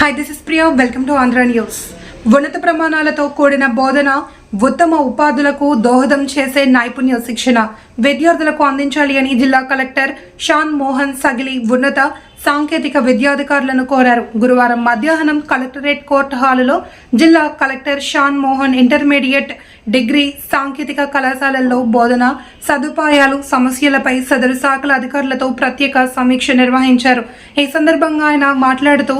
Hi this is Priya welcome to Andhra News ఉన్నత ప్రమాణాలతో కూడిన బోధన ఉత్తమ ఉపాధులకు దోహదం చేసే నైపుణ్య శిక్షణ విద్యార్థులకు అందించాలి అని జిల్లా కలెక్టర్ షాన్ మోహన్ సగిలి ఉన్నత సాంకేతిక విద్యాధికారులను కోరారు. గురువారం మధ్యాహ్నం కలెక్టరేట్ కోర్టు హాలులో జిల్లా collector Shan Mohan intermediate degree సాంకేతిక కళాశాలల్లో బోధన సదుపాయాలు సమస్యలపై సదరు శాఖల అధికారులతో ప్రత్యేక సమీక్ష నిర్వహించారు. ఈ సందర్భంగా ఆయన మాట్లాడుతూ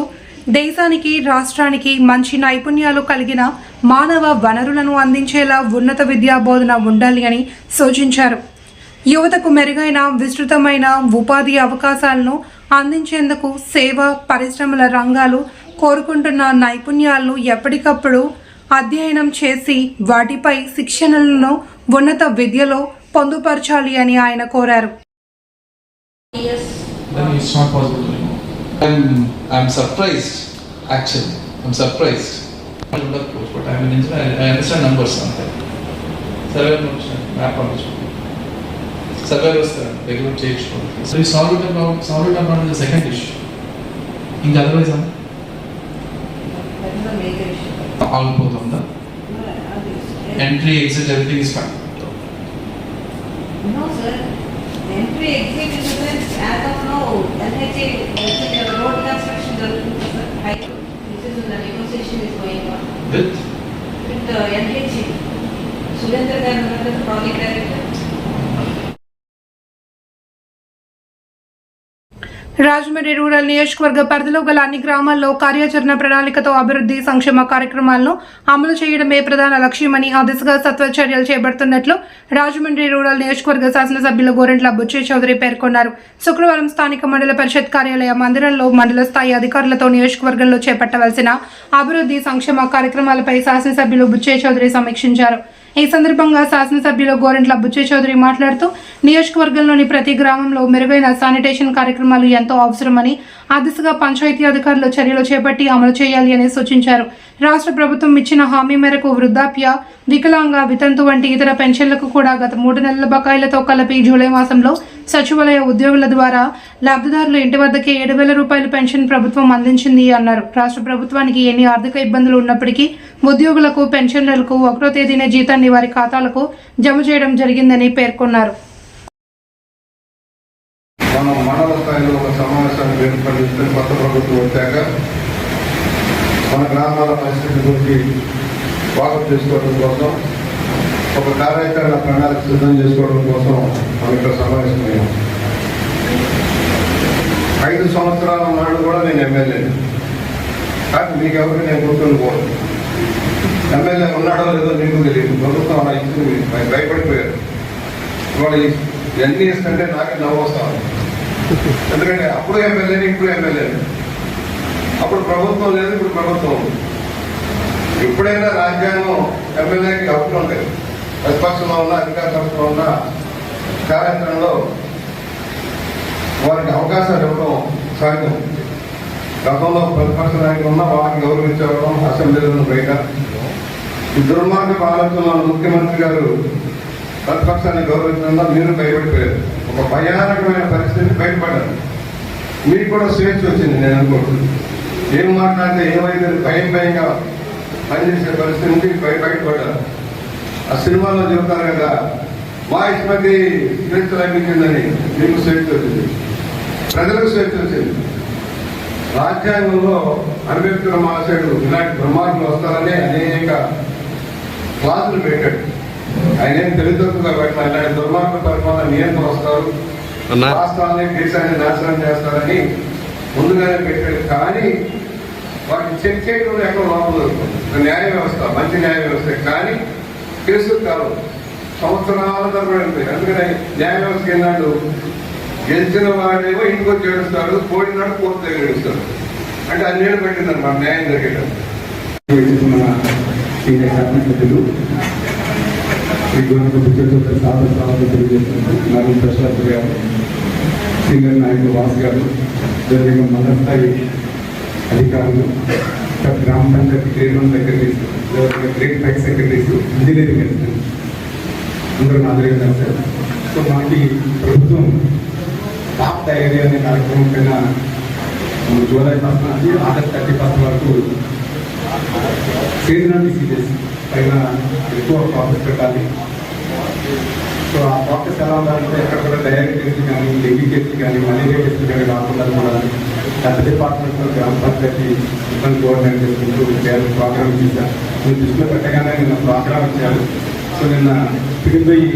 దేశానికి రాష్ట్రానికి మంచి నైపుణ్యాలు కలిగిన మానవ వనరులను అందించేలా ఉన్నత విద్యా బోధన ఉండాలి అని సూచించారు. యువతకు మెరుగైన విస్తృతమైన ఉపాధి అవకాశాలను అందించేందుకు సేవ పరిశ్రమల రంగాలు కోరుకుంటున్న నైపుణ్యాలను ఎప్పటికప్పుడు అధ్యయనం చేసి వాటిపై శిక్షణలను ఉన్నత విద్యలో పొందుపరచాలి అని ఆయన కోరారు. I'm, I'm surprised, actually. I'm surprised. I would approach, but I'm an engineer. I, I understand numbers something. Survey map పంపించు సర్వే వస్తారు దగ్గర చేయించుకోండి సో ఈ solve about solve about the second issue ఇంకా otherwise That is a major issue. ఆగిపోతుందా entry exit everything is fine No, sir. The sense, as of now, LHA, LHA road construction జరుగుతుంది sir. High road. This is the negotiation is going on. With With the LHA, Surendra Garu, Rajahmundry rural నియోజకవర్గ పరిధిలో గల అన్ని గ్రామాల్లో కార్యాచరణ ప్రణాళికతో అభివృద్ధి సంక్షేమ కార్యక్రమాలను అమలు చేయడమే ప్రధాన లక్ష్యమని ఆ దిశగా సత్వ చర్యలు చేపడుతున్నట్లు రాజమండ్రి రూరల్ నియోజకవర్గ శాసనసభ్యులు గోరెంట్ల బుచ్చే చౌదరి పేర్కొన్నారు. శుక్రవారం స్థానిక మండల పరిషత్ కార్యాలయ మందిరంలో మండల స్థాయి అధికారులతో నియోజకవర్గంలో చేపట్టవలసిన అభివృద్ధి సంక్షేమ కార్యక్రమాలపై శాసనసభ్యులు బుచ్చే చౌదరి సమీక్షించారు. ఈ సందర్భంగా శాసనసభ్యులు గోరెంట్ల బుచ్చే చౌదరి మాట్లాడుతూ నియోజకవర్గంలోని ప్రతి గ్రామంలో మెరుగైన శానిటేషన్ కార్యక్రమాలు ఎంతో అవసరమని ఆ దిశగా పంచాయతీ అధికారులు చర్యలు చేపట్టి అమలు చేయాలి అని సూచించారు. రాష్ట్ర ప్రభుత్వం ఇచ్చిన హామీ మేరకు వృద్ధాప్య వికలాంగ వితంతు వంటి ఇతర పెన్షన్లకు కూడా గత మూడు నెలల బకాయిలతో కలిపి జూలై మాసంలో సచివాలయ ఉద్యోగుల ద్వారా లబ్ధిదారులు ఇంటి వద్దకే ఏడు వేల రూపాయల పెన్షన్ ప్రభుత్వం అందించింది అన్నారు. రాష్ట్ర ప్రభుత్వానికి ఎన్ని ఆర్థిక ఇబ్బందులు ఉన్నప్పటికీ ఉద్యోగులకు పెన్షన్లకు ఒకటో తేదీన జీతాన్ని వారి ఖాతాలకు జమ చేయడం జరిగిందని పేర్కొన్నారు. మనం మండల స్థాయిలో ఒక సమావేశాన్ని ఏర్పాటు చేస్తే కొత్త ప్రభుత్వం వచ్చాక మన గ్రామాల పరిస్థితి గురించి వాకప్ చేసుకోవడం కోసం ఒక కార్యాచరణ ప్రణాళిక సిద్ధం చేసుకోవడం కోసం మనం ఇక్కడ సమావేశమయ్యాం. ఐదు సంవత్సరాల నాడు కూడా నేను ఎమ్మెల్యే. కానీ మీకు ఎవరికి నేను గుర్తుండిపోను. ఎమ్మెల్యే ఉన్నాడో లేదో మీకు తెలియదు. ప్రభుత్వం అలా ఇచ్చింది భయపడిపోయారు. ఇవాళ ఇవన్నీ ఇస్తుంటే నాకే నవ్వు వస్తాను ఎందుకంటే అప్పుడు ఎమ్మెల్యేని ఇప్పుడు ఎమ్మెల్యేని. అప్పుడు ప్రభుత్వం లేదు ఇప్పుడు ప్రభుత్వం ఉంది. ఎప్పుడైనా రాజ్యాంగం ఎమ్మెల్యేకి హక్కులు ఉంటాయి ప్రతిపక్షంలో ఉన్న అధికార సంస్థలో ఉన్న కార్యక్రమంలో వారికి అవకాశాలు ఇవ్వడం సహజం గతంలో ప్రతిపక్ష నాయకులు ఉన్న వారిని గౌరవించడం అసెంబ్లీలను బయట. ఈ దుర్మార్గ ఆలోచనలో ముఖ్యమంత్రి గారు ప్రతిపక్షాన్ని గౌరవించడంలో మీరు భయపడిపోయారు. ఒక భయానకమైన పరిస్థితి బయటపడ్డారు. మీకు కూడా స్వేచ్ఛ వచ్చింది నేను అనుకుంటున్నాను. ఏం మాట్లాడితే ఏమైతే భయం భయంగా పనిచేసే పరిస్థితి బయ- బయటపడ్డారు ఆ సినిమాలో చెబుతారు కదా వాయిస్ మధ్య స్వేచ్ఛ లభించిందని మీకు స్వేచ్ఛ వచ్చింది. ప్రజలకు స్వేచ్ఛ వచ్చింది. రాజ్యాంగంలో అంబేద్కర్ మహాశయుడు ఇలాంటి బ్రహ్మాండం వస్తారని అనేక క్లాసులు పెట్టాడు. ఆయన ఏం తెలియదొక్కుగా పెట్టిన ఇలాంటి దుర్మార్గ పరిపాలన నియంత్రణ వస్తారు. రాష్ట్రాన్ని దేశాన్ని నాశనం చేస్తారని ముందుగానే పెట్టాడు. కానీ వాటిని చెక్ చేయడం ఎక్కడ లోపల న్యాయ వ్యవస్థ మంచి న్యాయ వ్యవస్థ. కానీ కేసులు కాదు. సంవత్సరాల తరబడి అందుకని న్యాయ వ్యవస్థ ఏనాడు గెలిచిన వాడేమో ఇంటికి వచ్చి ఏడుస్తాడు పోయినాడు కోర్టు దగ్గర ఏడుస్తాడు. అంటే అన్నేళ్ళు పెట్టింది మన న్యాయం జరిగేటప్పుడు. మన సభ్యులు శ్రీ సాధన సాధన తెలియజేస్తున్నారు నరేంద్ర ప్రశాంత్ గారు సీనియర్ నాయకులు వాస్ గారు జరిగిన మండలస్థాయి అధికారులు ఇంకా గ్రామ panchayat grade one secretaries grade five secretaries engineering assistant అందరూ నాదిరిగా సార్. సో మనకి ప్రభుత్వం టాప్ డైరీ అనే కార్యక్రమం పైన మన జూలై ఫస్ట్ నుంచి ఆగస్ట్ థర్టీ ఫస్ట్ వరకు సీజనల్ డిసీజెస్ పైన ఎక్కువ ఫోకస్ పెట్టాలి. సో ఆ ఫోకస్ ఎలా ఉండాలంటే ఎక్కడ కూడా డైరెక్ట్ కానీ డెంగ్యూ కేసులు కానీ మలేరియా కేసులు కానీ రాకుండా కూడా పెద్ద డిపార్ట్మెంట్లో గ్రామ పంచాయతీ ఇబ్బంది కోఆర్డినేట్ చేసుకుంటూ చేయాలి ప్రోగ్రామ్ చేశాను నేను దృష్టిలో పెట్టగానే నిన్న ప్రోగ్రామ్ ఇచ్చాను సో నిన్న పిడిపోయి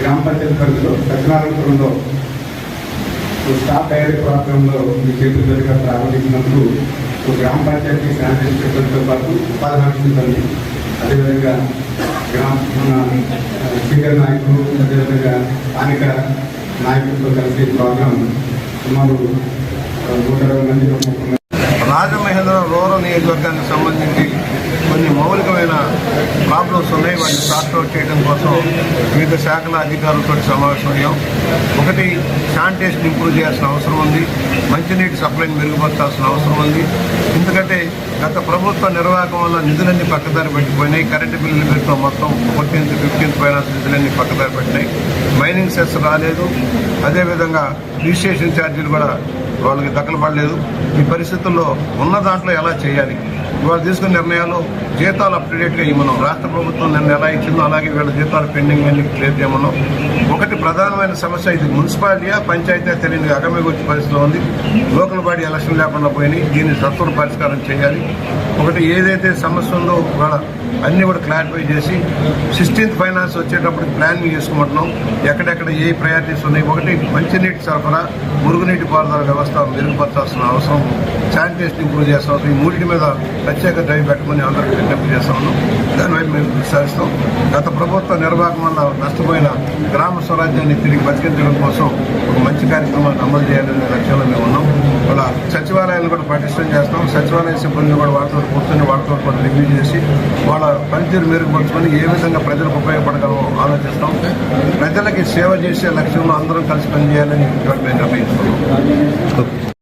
గ్రామ పంచాయతీ పరిధిలో సత్యనారాయణపురంలో స్టాఫ్ డైరీ ప్రోగ్రాంలో మీ చేతుల దగ్గర ప్రారంభించినప్పుడు గ్రామ పంచాయతీ శానిటరీ పాటు ఉపాధి హామీ అదేవిధంగా గ్రామాన్ని మన నాయకులు అదేవిధంగా స్థానిక నాయకులతో కలిసి ప్రోగ్రాం సుమారు నూట ఇరవై మంది రాజమహేంద్రం రూరల్ నియోజకవర్గానికి సంబంధించి కొన్ని మౌలికమైన ప్రాబ్లమ్స్ ఉన్నాయి. వాటిని సార్ట్అవుట్ చేయడం కోసం వివిధ శాఖల అధికారులతో సమావేశమయ్యాం ఒకటి శానిటేషన్ ఇంప్రూవ్ చేయాల్సిన అవసరం ఉంది. మంచినీటి సప్లైని మెరుగుపరచాల్సిన అవసరం ఉంది. ఎందుకంటే గత ప్రభుత్వ నిర్వాహకం వల్ల నిధులన్నీ పక్కదారి పెట్టిపోయినాయి. కరెంటు బిల్లుల పెట్టిన మొత్తం ఫోర్టీన్త్ ఫిఫ్టీన్త్ ఫైనాన్స్ నిధులన్నీ పక్కదారి పెట్టినాయి. మైనింగ్ సెస్ రాలేదు. అదేవిధంగా రిజిస్ట్రేషన్ ఛార్జీలు కూడా వాళ్ళకి దక్కలు పడలేదు. ఈ పరిస్థితుల్లో ఉన్న దాంట్లో ఎలా చేయాలి? ఇవాళ తీసుకున్న నిర్ణయాలు జీతాలు అప్డేట్గా టు ఇవ్వమన్నాం రాష్ట్ర ప్రభుత్వం నిన్న ఎలా ఇచ్చిందో అలాగే వీళ్ళ జీతాలు పెండింగ్ అన్ని క్లియర్ చేయమన్నాం ఒకటి ప్రధానమైన సమస్య ఇది. మున్సిపాలిటీయా పంచాయతీ తెలియని అగమే వచ్చే పరిస్థితిలో ఉంది. లోకల్ బాడీ ఎలక్షన్ లేకుండా పోయినాయి. దీన్ని సత్వర పరిష్కారం చేయాలి. ఒకటి ఏదైతే సమస్య ఉందో వాళ్ళ అన్ని కూడా క్లారిఫై చేసి సిక్స్టీన్త్ ఫైనాన్స్ వచ్చేటప్పుడు ప్లానింగ్ చేసుకుంటున్నాం ఎక్కడెక్కడ ఏ ప్రయారిటీస్ ఉన్నాయి? ఒకటి మంచినీటి సరఫరా మురుగునీటి పారుదల వ్యవస్థ మెరుగుపరచాల్సిన అవసరం. శానిటేషన్ ఇంప్రూవ్ చేసిన అవసరం. ఈ మూడింటి మీద ప్రత్యేక డ్రైవ్ పెట్టమని అందరికీ విజ్ఞప్తి చేస్తా ఉన్నాం. దానివైపు మేము విచారిస్తాం గత ప్రభుత్వ నిర్వాహకం వల్ల నష్టపోయిన గ్రామ స్వరాజ్యాన్ని తిరిగి బతికించడం కోసం ఒక మంచి కార్యక్రమాన్ని అమలు చేయాలనే లక్ష్యంలో మేము ఉన్నాం. అలా సచివాలయాలను కూడా పటిష్టం చేస్తాం. సచివాలయ సిబ్బందిని కూడా వాళ్ళతో కూర్చొని వాళ్ళతో కూడా రివ్యూ చేసి వాళ్ళ పనితీరు మెరుగుపరుచుకొని ఏ విధంగా ప్రజలకు ఉపయోగపడగలమో ఆలోచిస్తాం. ప్రజలకి సేవ చేసే లక్ష్యంలో అందరం కలిసి పనిచేయాలని మేము నిర్ణయించుకున్నాం.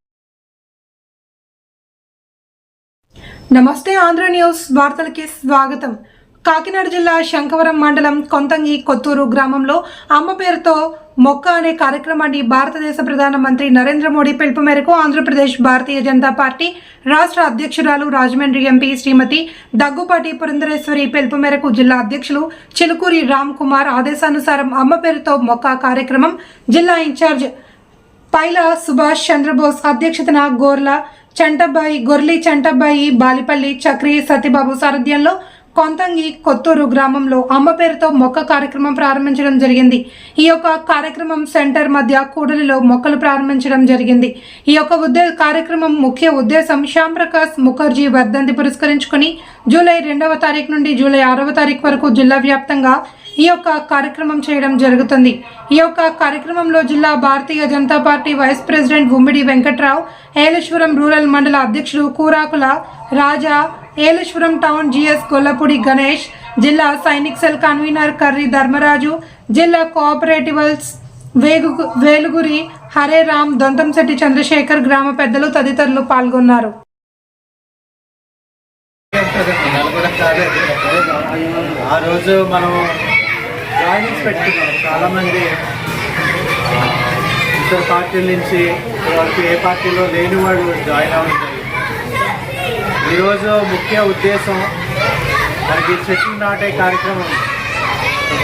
నమస్తే ఆంధ్ర న్యూస్ వార్తలకి స్వాగతం. కాకినాడ జిల్లా శంకవరం మండలం కొంతంగి కొత్తూరు గ్రామంలో అమ్మ పేరుతో మొక్క అనే కార్యక్రమాన్ని భారతదేశ ప్రధానమంత్రి నరేంద్ర మోడీ పిలుపు మేరకు ఆంధ్రప్రదేశ్ భారతీయ జనతా పార్టీ రాష్ట్ర అధ్యక్షురాలు రాజమండ్రి ఎంపీ శ్రీమతి దగ్గుపాటి పురంధరేశ్వరి పిలుపు మేరకు జిల్లా అధ్యక్షులు చిలుకూరి రామ్ కుమార్ ఆదేశానుసారం అమ్మ పేరుతో మొక్క కార్యక్రమం జిల్లా ఇన్ఛార్జ్ పైల సుభాష్ చంద్రబోస్ అధ్యక్షతన గోర్ల చంటబ్బాయి గొర్లి చంటబ్బాయి బాలిపల్లి చక్రి సత్యబాబు సారథ్యంలో కొంతంగి కొత్తూరు గ్రామంలో అమ్మ పేరుతో మొక్క కార్యక్రమం ప్రారంభించడం జరిగింది. ఈ యొక్క కార్యక్రమం సెంటర్ మధ్య కూడలిలో మొక్కలు ప్రారంభించడం జరిగింది. ఈ యొక్క ఉద్దే కార్యక్రమం ముఖ్య ఉద్దేశం శ్యామ్ ప్రకాష్ ముఖర్జీ వర్ధంతి పురస్కరించుకుని జూలై రెండవ తారీఖు నుండి జూలై ఆరవ తారీఖు వరకు జిల్లా వ్యాప్తంగా ఈ యొక్క కార్యక్రమం చేయడం జరుగుతుంది. ఈ యొక్క కార్యక్రమంలో జిల్లా Bharatiya Janata party vice president Ummidi Venkatrao Yeleswaram rural మండల అధ్యక్షుడు కూరాకుల రాజా ఏలేశ్వరం టౌన్ జిఎస్ కొల్లపూడి గణేష్ జిల్లా సైనిక్ సెల్ కన్వీనర్ కర్రి ధర్మరాజు జిల్లా కోఆపరేటివల్స్ వేగు వేలుగురి హరే రామ్ దొంతంశెట్టి చంద్రశేఖర్ గ్రామ పెద్దలు తదితరులు పాల్గొన్నారు. ఆ రోజు మనం జాయినింగ్స్ పెట్టుకున్నాం. చాలామంది ఇతర పార్టీల నుంచి వాళ్ళకి ఏ పార్టీలో లేని వాళ్ళు జాయిన్ అవ్వడం ఈరోజు ముఖ్య ఉద్దేశం మనకి చెట్లు నాటే కార్యక్రమం.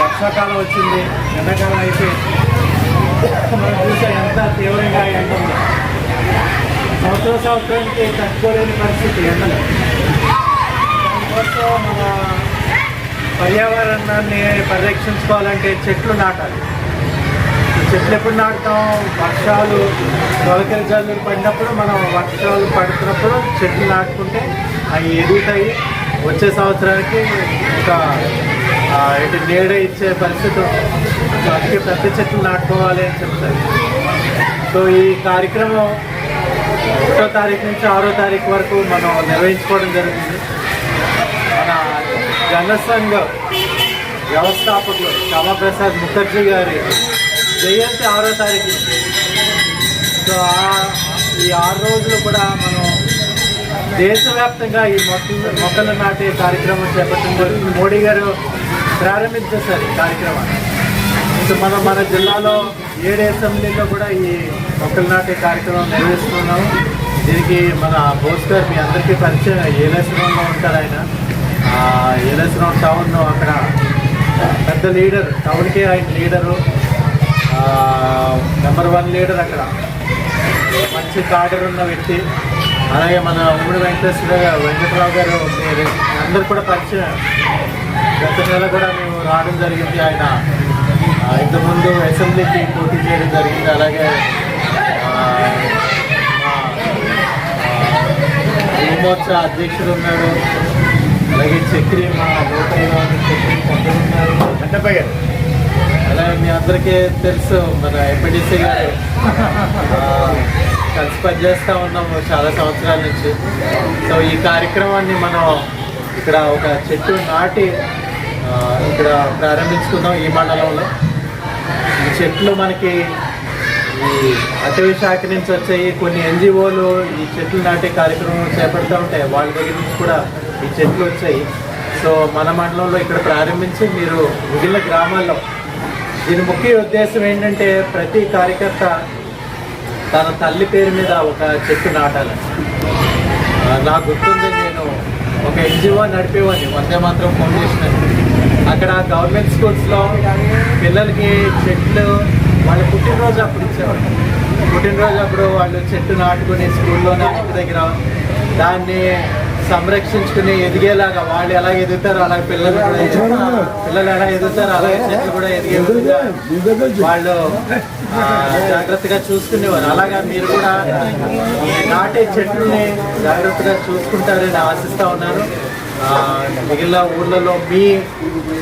వర్షాకాలం వచ్చింది ఎండాకాలం అయితే మనం చూసే ఎంత తీవ్రంగా ఎండ ఉంది. సంవత్సరం సంవత్సరానికి తట్టుకోలేని పరిస్థితి ఎండలు దానికోసం మన పర్యావరణాన్ని పరిరక్షించుకోవాలంటే చెట్లు నాటాలి. చెట్లు ఎప్పుడు నాటుతాం వర్షాలు తొలకరి జల్లులు పడినప్పుడు మనం వర్షాలు పడుతున్నప్పుడు చెట్లు నాటుకుంటే అవి ఎదుగుతాయి. వచ్చే సంవత్సరానికి ఒక ఇటు నీడ ఇచ్చే పరిస్థితి ఉంటుంది. సో అందుకే పెద్ద చెట్లు నాటుకోవాలి అని చెప్తారు. సో ఈ కార్యక్రమం ఒకటో తారీఖు నుంచి ఆరో తారీఖు వరకు మనం నిర్వహించుకోవడం జరుగుతుంది. మన జనసంఘ వ్యవస్థాపకులు శ్యామప్రసాద్ ముఖర్జీ గారి జయంతి ఆరో తారీఖు. సో ఈ ఆరు రోజులు కూడా మనం దేశవ్యాప్తంగా ఈ మొక్కలు మొక్కలు నాటే కార్యక్రమం చేపట్టడం జరిగింది మోడీ గారు ప్రారంభించేశారు ఈ కార్యక్రమాన్ని సో మనం మన జిల్లాలో ఏడు అసెంబ్లీలో కూడా ఈ మొక్కలు నాటే కార్యక్రమం నిర్వహిస్తున్నాము. దీనికి మన బోస్ గారు మీ అందరికీ పరిచయం. ఏలేశ్వరంలో ఉంటారు ఆయన. ఏలేశ్వరం టౌన్ అక్కడ పెద్ద లీడర్ టౌన్కే ఆయన లీడరు. నెంబర్ వన్ లీడర్ అక్కడ. మంచి కార్డర్ ఉన్న వ్యక్తి. అలాగే మన ఉమ్మడి వెంకటేశ్వర వెంకటరావు గారు మీరు అందరు కూడా పరిచయం. గత నెల కూడా మేము రావడం జరిగింది ఆయన. ఇంతకుముందు అసెంబ్లీకి పోటీ చేయడం జరిగింది. అలాగే యువమోర్చ అధ్యక్షుడు ఉన్నాడు. అలాగే చక్రి మా లోకల్లో చక్రి ఉన్నారు. అంటే గారు. అలాగే మీ అందరికీ తెలుసు మన ఎంపీడీసీ గారు. కలిసి పనిచేస్తూ ఉన్నాము చాలా సంవత్సరాల నుంచి. సో ఈ కార్యక్రమాన్ని మనం ఇక్కడ ఒక చెట్టు నాటి ఇక్కడ ప్రారంభించుకున్నాం ఈ మండలంలో. ఈ చెట్లు మనకి ఈ అటవీ శాఖ నుంచి వచ్చాయి. కొన్ని ఎన్జిఓలు ఈ చెట్లు నాటే కార్యక్రమం చేపడుతూ ఉంటాయి. వాళ్ళ దగ్గర నుంచి కూడా ఈ చెట్లు వచ్చాయి. సో మన మండలంలో ఇక్కడ ప్రారంభించి మీరు మిగిలిన గ్రామాల్లో దీని ముఖ్య ఉద్దేశం ఏంటంటే ప్రతి కార్యకర్త తన తల్లి పేరు మీద ఒక చెట్టు నాటాలి. నాకు గుర్తుంది నేను ఒక ఎన్జిఓ నడిపేవాడిని వందే మాత్రం ఫౌండేషన్ అక్కడ గవర్నమెంట్ స్కూల్స్లో పిల్లలకి చెట్లు వాళ్ళ పుట్టినరోజు అప్పుడు ఇచ్చేవాడు పుట్టినరోజు అప్పుడు వాళ్ళు చెట్టు నాటుకుని స్కూల్లోనే ఇంటి దగ్గర దాన్ని సంరక్షించుకుని ఎదిగేలాగా వాళ్ళు ఎలా ఎదుగుతారో అలాగే పిల్లలు కూడా పిల్లలు ఎలా ఎదుగుతారో అలాగే చెట్లు కూడా ఎదిగే వాళ్ళు జాగ్రత్తగా చూసుకునేవారు. అలాగా మీరు కూడా నాటే చెట్లని జాగ్రత్తగా చూసుకుంటారని ఆశిస్తా ఉన్నాను. మిగిలిన ఊళ్ళలో మీ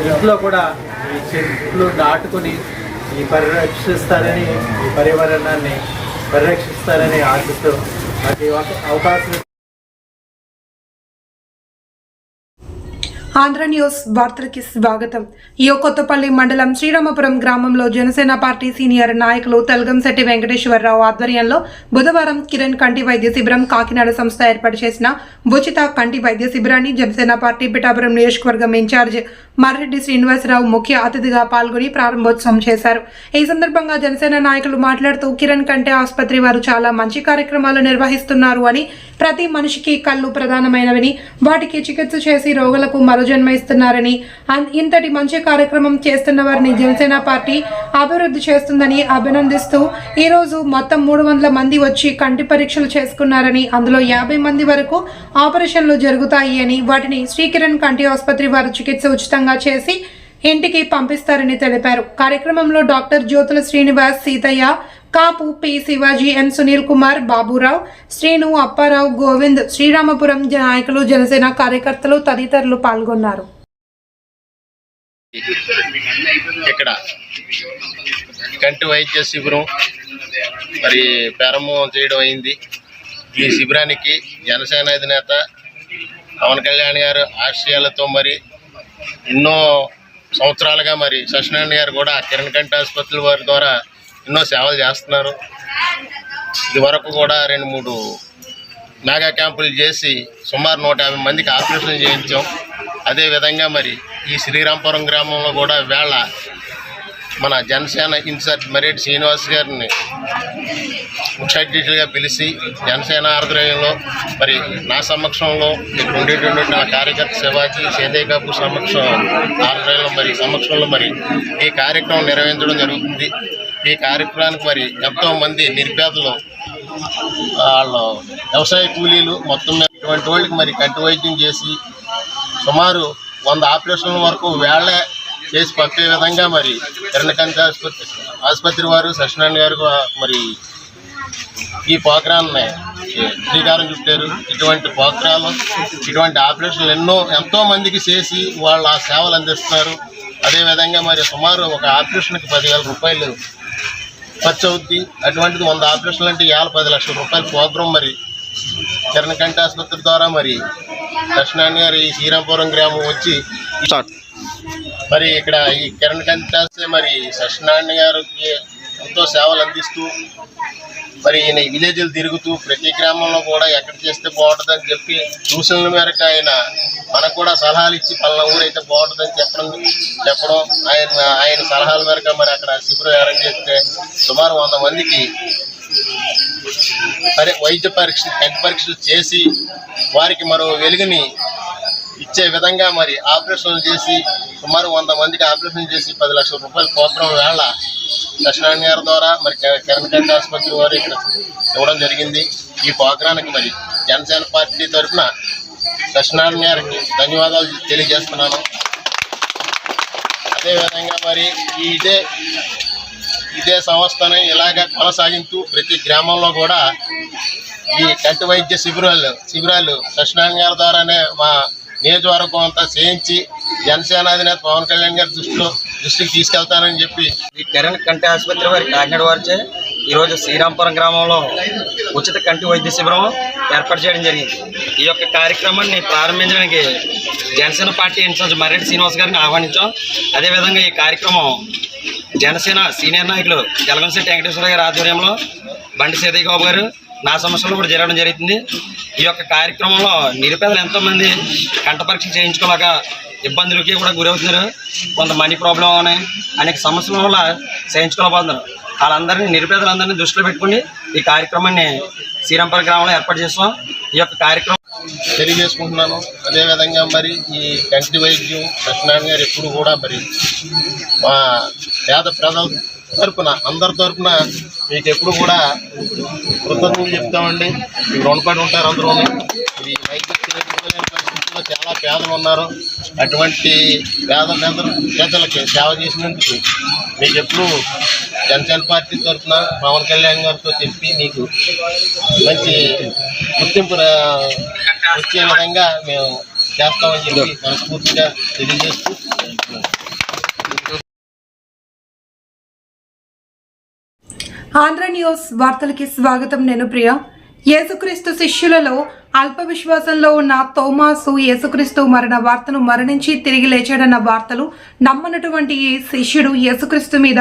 ఇంట్లో కూడా ఈ చెట్లు నాటుకుని ఈ పరిరక్షిస్తారని ఈ పర్యావరణాన్ని పరిరక్షిస్తారని ఆశిస్తూ నాకు అవకాశం ఆంధ్ర న్యూస్ వార్తలకి స్వాగతం. యో కొత్తపల్లి మండలం శ్రీరామపురం గ్రామంలో జనసేన పార్టీ సీనియర్ నాయకులు తెలగంశెట్టి వెంకటేశ్వరరావు ఆధ్వర్యంలో బుధవారం కిరణ్ కంటి వైద్య శిబిరం కాకినాడ సంస్థ ఏర్పాటు చేసిన ఉచిత కంటి వైద్య శిబిరాన్ని జనసేన పార్టీ పిఠాపురం నియోజకవర్గం ఇన్ఛార్జ్ మర్రెడ్డి శ్రీనివాసరావు ముఖ్య అతిథిగా పాల్గొని ప్రారంభోత్సవం చేశారు. ఈ సందర్భంగా జనసేన నాయకులు మాట్లాడుతూ కిరణ్ కంటి ఆసుపత్రి వారు చాలా మంచి కార్యక్రమాలు నిర్వహిస్తున్నారు అని ప్రతి మనిషికి కళ్ళు ప్రధానమైనవని వాటికి చికిత్స చేసి రోగులకు మరో జన్మిస్తున్నారని అన్- ఇంతటి మంచి కార్యక్రమం చేస్తున్న వారిని జనసేన పార్టీ అభివృద్ధి చేస్తుందని అభినందిస్తూ ఈ రోజు మొత్తం మూడు వందల మంది వచ్చి కంటి పరీక్షలు చేసుకున్నారని అందులో యాభై మంది వరకు ఆపరేషన్లు జరుగుతాయి అని వాటిని శ్రీకిరణ్ కంటి ఆసుపత్రి వారు చికిత్స ఉచితంగా చేసి ఇంటికి పంపిస్తారని తెలిపారు. కార్యక్రమంలో doctor Jyothula Srinivas Seethaiah Kapu P Shivaji N Sunil Kumar Baburao Srinu Apparao Govind Sriramapuram నాయకులు జనసేన కార్యకర్తలు తదితరులు పాల్గొన్నారు. ఇక్కడ కంటి వైద్య శిబిరం మరి ప్రారంభం చేయడం అయింది. ఈ శిబిరానికి జనసేన అధినేత పవన్ కళ్యాణ్ గారు ఆశయాలతో మరి ఎన్నో సంవత్సరాలుగా మరి సత్యనారాయణ గారు కూడా కిరణ్ కంటి ఆసుపత్రుల వారి ద్వారా ఎన్నో సేవలు చేస్తున్నారు. ఇది వరకు కూడా రెండు మూడు మెగా క్యాంపులు చేసి సుమారు నూట యాభై మందికి ఆపరేషన్ చేయించాం. అదేవిధంగా మరి ఈ శ్రీరాంపురం గ్రామంలో కూడా వేళ మన జనసేన ఇన్ఛార్జ్ మరేటి శ్రీనివాస్ గారిని ముఖ్య అతిథులుగా పిలిచి జనసేన ఆధ్వర్యంలో మరి నా సమక్షంలో ఇక్కడ ఉండేటువంటి నా కార్యకర్త శివాజీ సేదే కాపు సమక్షం ఆధ్వర్యంలో మరి సమక్షంలో మరి ఈ కార్యక్రమం నిర్వహించడం జరుగుతుంది. ఈ కార్యక్రమానికి మరి ఎంతో మంది నిరుపేదలు వాళ్ళు వ్యవసాయ కూలీలు మొత్తం మీద ఇటువంటి వాళ్ళకి మరి కంటి వైద్యం చేసి సుమారు వంద ఆపరేషన్ల వరకు వేళ్ళే చేసి పంపే విధంగా మరి ఎర్రకంటి ఆసుపత్రి ఆసుపత్రి వారు సత్యనారాయణ గారు మరి ఈ పోకరాన్ని శ్రీకారం చుట్టారు. ఇటువంటి పోకరాలు ఇటువంటి ఆపరేషన్లు ఎన్నో ఎంతో మందికి చేసి వాళ్ళు ఆ సేవలు అందిస్తున్నారు. అదేవిధంగా మరి సుమారు ఒక ఆపరేషన్కి పదివేల రూపాయలు ఖర్చు అవుద్ది అటువంటిది వంద ఆపరేషన్లు అంటే ఏళ్ళ పది లక్షల రూపాయల ప్రోగ్రాం మరి. కిరణ్ కంటి ఆసుపత్రి ద్వారా మరి దర్శనాన్ని గారు ఈ శ్రీరాంపురం గ్రామం వచ్చి మరి ఇక్కడ ఈ కిరణ్ కంటి మరి సత్యనారాయణ గారికి ఎంతో సేవలు అందిస్తూ మరి ఈయన విలేజ్లు తిరుగుతూ ప్రతి గ్రామంలో కూడా ఎక్కడ చేస్తే బాగుంటుందని చెప్పి సూచనల మేరకు ఆయన మనకు కూడా సలహాలు ఇచ్చి పలానా ఊరైతే బాగుంటుందని చెప్పడం చెప్పడం ఆయన ఆయన సలహాల మేరకు మరి అక్కడ శిబిరం అరేంజ్ చేస్తే సుమారు వంద మందికి పరి వైద్య పరీక్ష కంటి పరీక్షలు చేసి వారికి మరో వెలుగుని ఇచ్చే విధంగా మరి ఆపరేషన్లు చేసి సుమారు వంద మందికి ఆపరేషన్ చేసి పది లక్షల రూపాయలు ప్రోగ్రాం వేళ సత్యనారాయణ గారి ద్వారా మరి కిరణ్ కంటి ఆసుపత్రి వారు ఇక్కడ ఇవ్వడం జరిగింది. ఈ ప్రోగ్రానికి మరి జనసేన పార్టీ తరఫున సత్యనారాయణ గారికి ధన్యవాదాలు తెలియజేస్తున్నాను. అదేవిధంగా మరి ఈ ఇదే ఇదే సంస్థని ఇలాగ కొనసాగిస్తూ ప్రతి గ్రామంలో కూడా ఈ కంటి వైద్య శిబిరాలు శిబిరాలు సత్యనారాయణ గారి ద్వారానే మా నియోజకవర్గం అంతా చేయించి జనసేన అధినేత పవన్ కళ్యాణ్ గారి దృష్టిలో దృష్టికి తీసుకెళ్తానని చెప్పి ఈ కిరణ్ కంటి ఆసుపత్రి వారి కాకినాడ వారిచే. ఈరోజు శ్రీరాంపురం గ్రామంలో ఉచిత కంటి వైద్య శిబిరం ఏర్పాటు చేయడం జరిగింది. ఈ యొక్క కార్యక్రమాన్ని ప్రారంభించడానికి Janasena party in charge Marreddy Srinivas గారిని ఆహ్వానించాం. అదేవిధంగా ఈ కార్యక్రమం జనసేన సీనియర్ నాయకులు జలగంశెట్టి వెంకటేశ్వర గారి ఆధ్వర్యంలో బండి సీతయ్య గారు నా సమస్యలు కూడా జరగడం జరుగుతుంది. ఈ యొక్క కార్యక్రమంలో నిరుపేదలు ఎంతోమంది కంట పరీక్షలు చేయించుకోలేక ఇబ్బందులకి కూడా గురవుతున్నారు. కొంత మనీ ప్రాబ్లం ఉన్నాయి. అనేక సమస్యల వల్ల చేయించుకోలేకపోతున్నారు. వాళ్ళందరినీ నిరుపేదలందరినీ దృష్టిలో పెట్టుకుని ఈ కార్యక్రమాన్ని శ్రీరంపర గ్రామంలో ఏర్పాటు చేస్తాం. ఈ యొక్క కార్యక్రమం తెలియజేసుకుంటున్నాను. అదేవిధంగా మరి ఈ కంటి వైద్యం సత్యనారాయణ గారు ఎప్పుడు కూడా మరి మా పేద ప్రజలు తరపున అందరి తరపున మీకు ఎప్పుడు కూడా కృతజ్ఞతలు చెప్తామండి. మీకు రుణపడి ఉంటారు అందరూ ఈ వైద్యం పరిస్థితుల్లో చాలా పేదలు ఉన్నారు. అటువంటి పేద పేదలకి సేవ చేసినందుకు మీకు ఎప్పుడు జనసేన పార్టీ తరఫున పవన్ కళ్యాణ్ గారితో చెప్పి మీకు మంచి గుర్తింపు వచ్చే విధంగా మేము చేస్తామని చెప్పి మనస్ఫూర్తిగా తెలియజేస్తూ ఆంధ్ర న్యూస్ వార్తలకి స్వాగతం నేను ప్రియ. యేసుక్రీస్తు శిష్యులలో అల్ప విశ్వాసంలో ఉన్న తోమాసు యేసుక్రీస్తు మరణ వార్తను మరణించి తిరిగి లేచాడన్న వార్తలు నమ్మనటువంటి ఈ శిష్యుడు యేసుక్రీస్తు మీద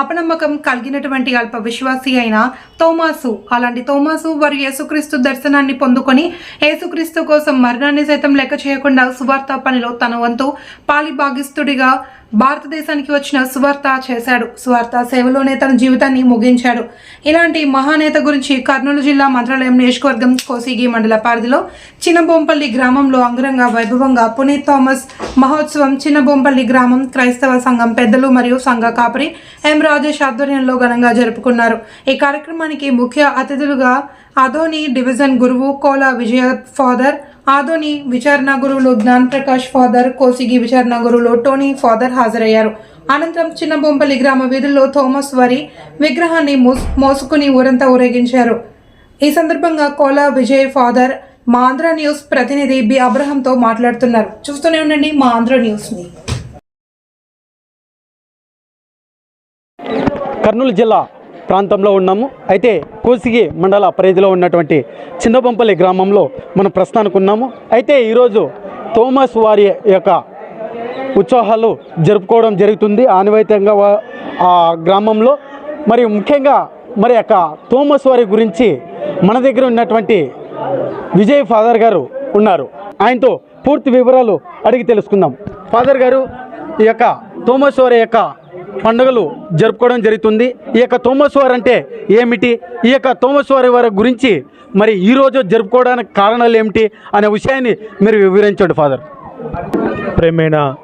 అపనమ్మకం కలిగినటువంటి అల్ప విశ్వాసి అయిన తోమాసు. అలాంటి తోమాసు వారు యేసుక్రీస్తు దర్శనాన్ని పొందుకొని యేసుక్రీస్తు కోసం మరణాన్ని సైతం లెక్క చేయకుండా సువార్త పనిలో తన వంతు పాలిభాగిస్తుడిగా భారతదేశానికి వచ్చిన సువార్త చేశాడు. సువార్త సేవలోనే తన జీవితాన్ని ముగించాడు. ఇలాంటి మహానేత గురించి కర్నూలు జిల్లా మంత్రాలయం నియోజకవర్గం కోసిగి మండల పరిధిలో చిన్నబొంపల్లి గ్రామంలో అంగరంగ వైభవంగా పునీత్ థామస్ మహోత్సవం చిన్నబొంపల్లి గ్రామం క్రైస్తవ సంఘం పెద్దలు మరియు సంఘ కాపరి ఎం రాజేష్ ఆధ్వర్యంలో ఘనంగా జరుపుకున్నారు. ఈ కార్యక్రమానికి ముఖ్య అతిథులుగా అదోని డివిజన్ గురువు కోలా విజయ ఫాదర్ ఆదోని విచారణ గురువులు జ్ఞాన్ ప్రకాష్ ఫాదర్ కోసిగి విచారణ గురువులు టోనీ ఫాదర్ హాజరయ్యారు. అనంతరం చిన్నబొంపల్లి గ్రామ వీధుల్లో థోమస్ వారి విగ్రహాన్ని మోస్- మోసుకుని ఊరంతా ఊరేగించారు. ఈ సందర్భంగా కోలా విజయ్ ఫాదర్ మా ఆంధ్ర న్యూస్ ప్రతినిధి బి. అబ్రహంతో మాట్లాడుతున్నారు. చూస్తూనే ఉండండి మా ఆంధ్ర న్యూస్ని కర్నూలు జిల్లా ప్రాంతంలో ఉన్నాము. అయితే కోసిగి మండల పరిధిలో ఉన్నటువంటి చిన్నబంపల్లి గ్రామంలో మనం ప్రస్తుతానికి ఉన్నాము. అయితే ఈరోజు థోమస్ వారి యొక్క ఉత్సాహాలు జరుపుకోవడం జరుగుతుంది. ఆనవాయితీయంగా ఆ గ్రామంలో. మరి ముఖ్యంగా మరి యొక్క థోమస్ వారి గురించి మన దగ్గర ఉన్నటువంటి విజయ్ ఫాదర్ గారు ఉన్నారు. ఆయనతో పూర్తి వివరాలు అడిగి తెలుసుకుందాం. ఫాదర్ గారు ఈ యొక్క థోమస్ వారి యొక్క పండుగలు జరుపుకోవడం జరుగుతుంది. ఈ యొక్క తోమస్వారు అంటే ఏమిటి? ఈ యొక్క తోమస్వారి వారి వారి గురించి మరి ఈరోజు జరుపుకోవడానికి కారణాలు ఏమిటి? అనే విషయాన్ని మీరు వివరించండి ఫాదర్. ప్రేమైన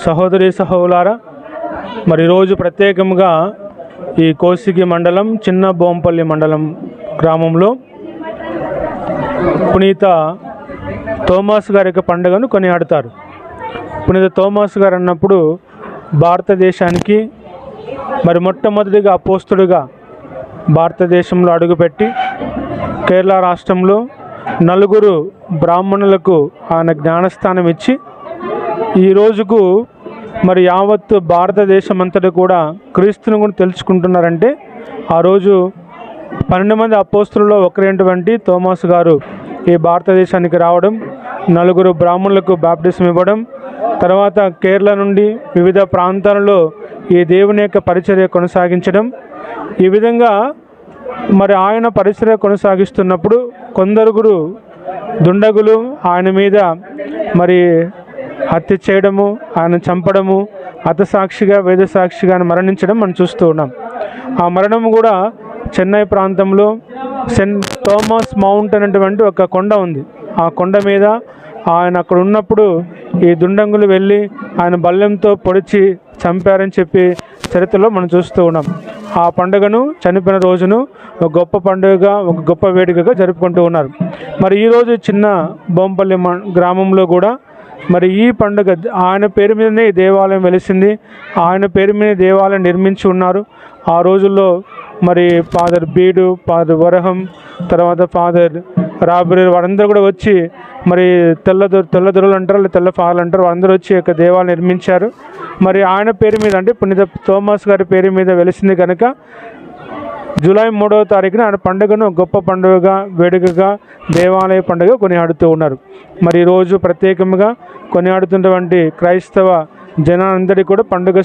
సహోదరి సహోదరులారా మరి రోజు ప్రత్యేకంగా ఈ కోసిగి మండలం చిన్న బోంపల్లి మండలం గ్రామంలో పునీత థోమాస్ గారి యొక్క పండుగను కొనియాడతారు. పునీత థోమాస్ గారు అన్నప్పుడు భారతదేశానికి మరి మొట్టమొదటిగా అపోస్తుడిగా భారతదేశంలో అడుగుపెట్టి కేరళ రాష్ట్రంలో నలుగురు బ్రాహ్మణులకు ఆయన జ్ఞానస్థానం ఇచ్చి ఈ రోజుకు మరి యావత్ భారతదేశం అంతటా కూడా క్రీస్తుని కూడా తెలుసుకుంటున్నారంటే ఆ రోజు పన్నెండు మంది అపోస్తులలో ఒకరేటువంటి తోమాస్ గారు ఈ భారతదేశానికి రావడం నలుగురు బ్రాహ్మణులకు బాప్టిజం ఇవ్వడం తర్వాత కేరళ నుండి వివిధ ప్రాంతాలలో ఈ దేవుని యొక్క పరిచర్య కొనసాగించడం. ఈ విధంగా మరి ఆయన పరిచర్య కొనసాగిస్తున్నప్పుడు కొందరుగురు దుండగులు ఆయన మీద మరి హత్య చేయడము ఆయన చంపడము హతసాక్షిగా వేదసాక్షిగా ఆయన మరణించడం మనం చూస్తూ ఉన్నాం. ఆ మరణం కూడా చెన్నై ప్రాంతంలో సెన్ థామస్ మౌంట్ అనేటువంటి ఒక కొండ ఉంది. ఆ కొండ మీద ఆయన అక్కడ ఉన్నప్పుడు ఈ దుండంగులు వెళ్ళి ఆయన బల్లెంతో పొడిచి చంపారని చెప్పి చరిత్రలో మనం చూస్తూ ఉన్నాం. ఆ పండుగను చనిపోయిన రోజును ఒక గొప్ప పండుగగా ఒక గొప్ప వేడుకగా జరుపుకుంటూ ఉన్నారు. మరి ఈరోజు చిన్న బొంపల్లి మ- గ్రామంలో కూడా మరి ఈ పండుగ ఆయన పేరు మీదనే ఈ దేవాలయం వెలిసింది. ఆయన పేరు మీద దేవాలయం నిర్మించి ఉన్నారు. ఆ రోజుల్లో మరి ఫాదర్ బీడు ఫాదర్ వరహం తర్వాత ఫాదర్ రాబరి వారందరూ కూడా వచ్చి మరి తెల్ల తెల్లదొరలు తెల్ల దొరలు అంటారు తెల్ల ఫాదర్లు అంటారు వారందరూ వచ్చి యొక్క దేవాలయం నిర్మించారు. మరి ఆయన పేరు మీద అంటే పుణ్యత థోమస్ గారి పేరు మీద వెలిసింది కనుక జూలై మూడవ తారీఖున ఆయన పండుగను గొప్ప పండుగగా వేడుకగా దేవాలయ పండుగ కొనియాడుతూ ఉన్నారు. మరి ఈరోజు ప్రత్యేకంగా కొనియాడుతున్నటువంటి క్రైస్తవ జనాలందరికీ కూడా పండుగ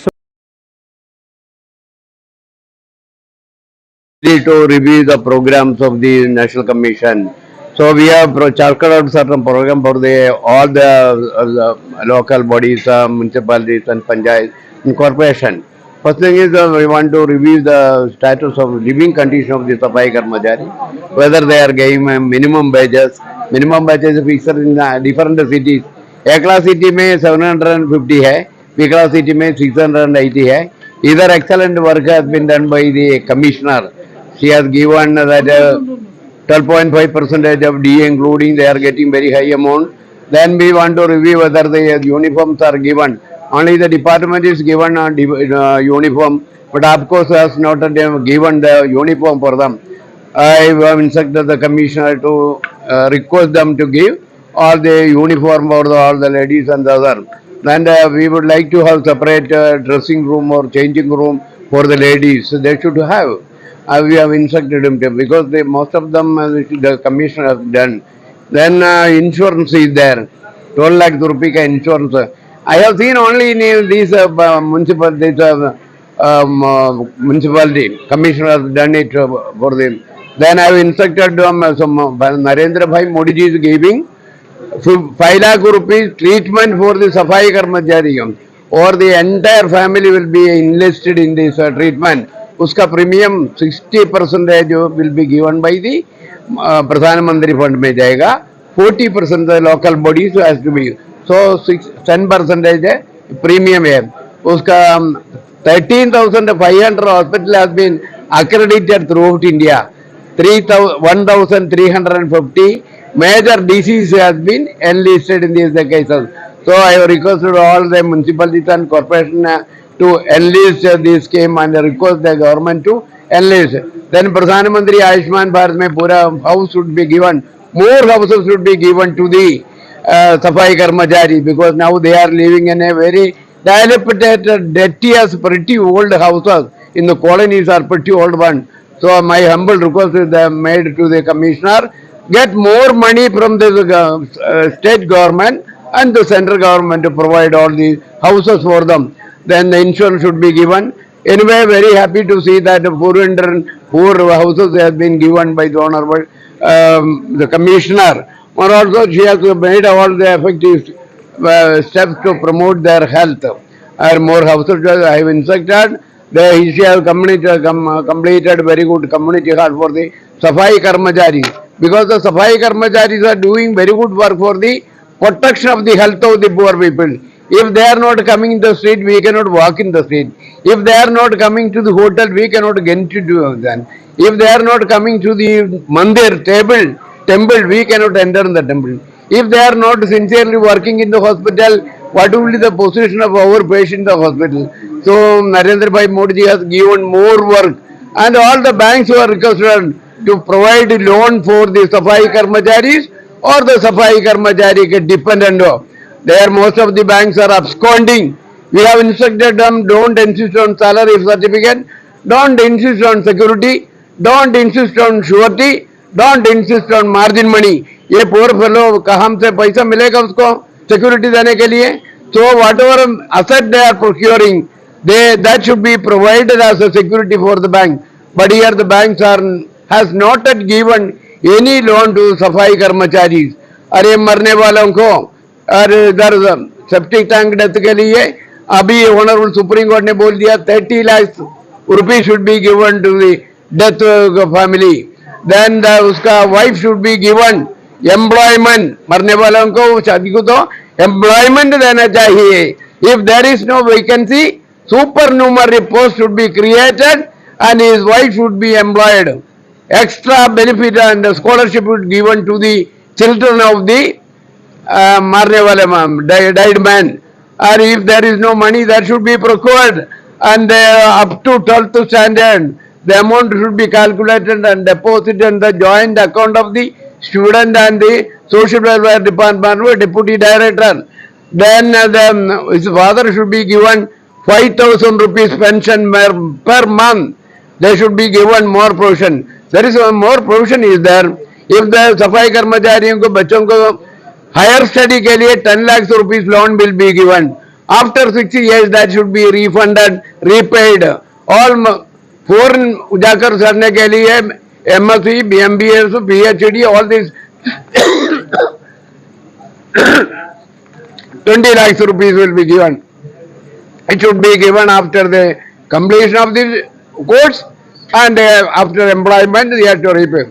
to review the programs of the National Commission. So we have charted out certain program for the, all the, uh, the local bodies, uh, municipalities and panchayat and corporation. First thing is uh, we want to review the status of living condition of the Safai Karmachari, whether they are getting uh, minimum wages, minimum wages fixed in uh, different cities. Ekla city में 750 है, Pikla city में 680 है. Either excellent work has been done by the commissioner. She has given that uh, 12.5 percentage of DA including they are getting very high amount. Then we want to review whether the uniforms are given. Only the department is given a uh, uniform, but of course has not uh, given the uniform for them. I have instructed the commissioner to uh, request them to give all the uniform for the, all the ladies and the other. And uh, we would like to have separate uh, dressing room or changing room for the ladies. They should have. Uh, we have instructed him to because they, most of them uh, the commissioner has done. Then uh, insurance is there. 12 lakh rupee insurance. I have seen only in these uh, municipal, this, uh, um, uh, municipality, commissioner has done it uh, for them. Then I have instructed um, some, uh, Narendra Bhai Modi ji is giving so 5 lakh rupees treatment for the Safai Karmachari or the entire family will be enlisted in this uh, treatment. उसका premium 60 percentage will be given by the प्रधानमंत्री fund में जाएगा। 40 percent local bodies as to ten percentage premium है उसका 13,500 thousand five hundred hospital has been accredited throughout India three thousand three hundred and fifty major disease has been enlisted in these cases so I request all the municipality and corporation to enlist this scheme and request the government to enlist. Then Pradhan Mantri Ayushman Bharat mein pura house should be given, more houses should be given to the uh, Safai Karmachari because now they are living in a very dilapidated, dirty as pretty old houses. In the colonies are pretty old one. So my humble request is made to the commissioner, get more money from the uh, state government and the central government to provide all these houses for them. Then the insurance should be given. Anyway, very happy to see that 404 houses have been given by the honorable um, the commissioner. Or also she has made all the effective uh, steps to promote their health. Or more houses I have instructed. The she has completed, com, completed very good community hall for the Safai Karmacharis. Because the Safai Karmacharis are doing very good work for the protection of the health of the poor people. If they are not coming in the street, we cannot walk in the street. If they are not coming to the hotel, we cannot get into them. If they are not coming to the mandir, table, temple, we cannot enter in the temple. If they are not sincerely working in the hospital, what will be the position of our patient in the hospital? So Narendra Bhai Modi has given more work and all the banks who are requested to provide loan for the Safai Karmacharis or the Safai Karmachari dependent of. There most of the banks are absconding We have instructed them, don't insist on salary certificate, don't insist on security, don't insist on surety, don't insist on margin money. ये poor fellow कहाँ से पैसा मिलेगा उसको security देने के लिए so whatever asset they are procuring they that should be provided as a security for the bank but here the banks are has not yet given any loan to सफ़ाई कर्मचारी अरे मरने वालों को और इधर सेप्टिक टैंक डेथ के लिए अभी ऑनरेबल सुप्रीम कोर्ट ने बोल दिया thirty lakh rupees should be given to the death family then उसका wife should be given employment मरने वालों को, शादी को तो एम्प्लॉयमेंट देना चाहिए if there is no vacancy supernumerary post should be created his wife should be employed. Extra benefit and scholarship would given to the children of the uh, ma- di- died man. Or if there is no money, that should be procured and uh, up to 12th standard, the amount should be calculated and deposited in the joint account of the student and the social welfare department deputy director. Then uh, the, his father should be given 5000 rupees pension per, per month they should be given more provision. There is a more provision is there. If the सफ़ाई कर्मचारियों को बच्चों को higher study के लिए ten lakhs rupees loan will be given after six years that should be refunded repaid all foreign उजागर करने के लिए M S C B M B S B H D all this twenty lakhs rupees will be given it should be given after the completion of this course and after employment they have to repay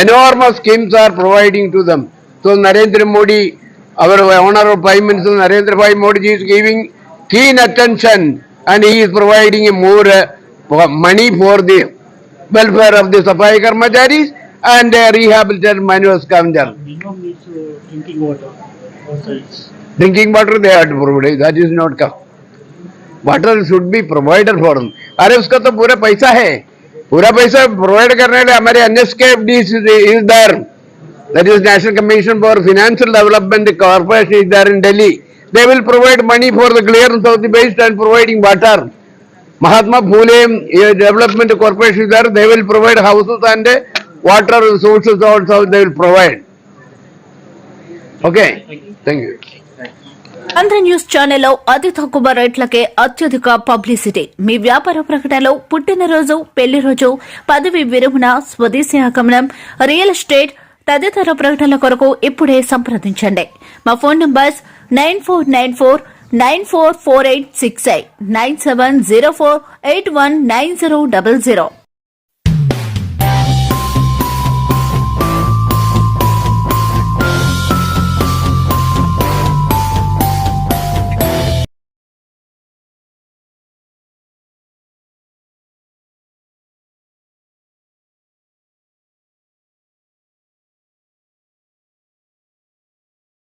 enormous schemes are providing to them So Narendra Modi, our honorable Prime Minister Narendra Bhai Modi is giving keen attention and he is providing more uh, money for the welfare of the Safai Karmacharis and uh, rehabilitated minors Kamjar. Drinking water they have to provide, that is not come. Water should be provider for अरे उसका तो पूरा पैसा है पूरा पैसा provide करने के लिए हमारे NSK is that is National Commission for Financial Development, the corporation is there in Delhi. They will provide money for the clearance of the waste and providing water. Mahatma Phule Development Corporation is there, they will provide houses and water resources also they will provide. Okay, thank you. Andhra news ఛానల్లో అతి తక్కువ రేట్లకే అత్యధిక publicity మీ వ్యాపార ప్రకటనలో పుట్టినరోజు పెళ్ళి రోజు పదవి విరమణ స్వదేశీ ఆగమనం రియల్ ఎస్టేట్ తదితర ప్రకటనల కొరకు ఇప్పుడే సంప్రదించండి. మా phone numbers nine four nine four nine four four eight six eight nine seven zero four eight one nine zero double zero.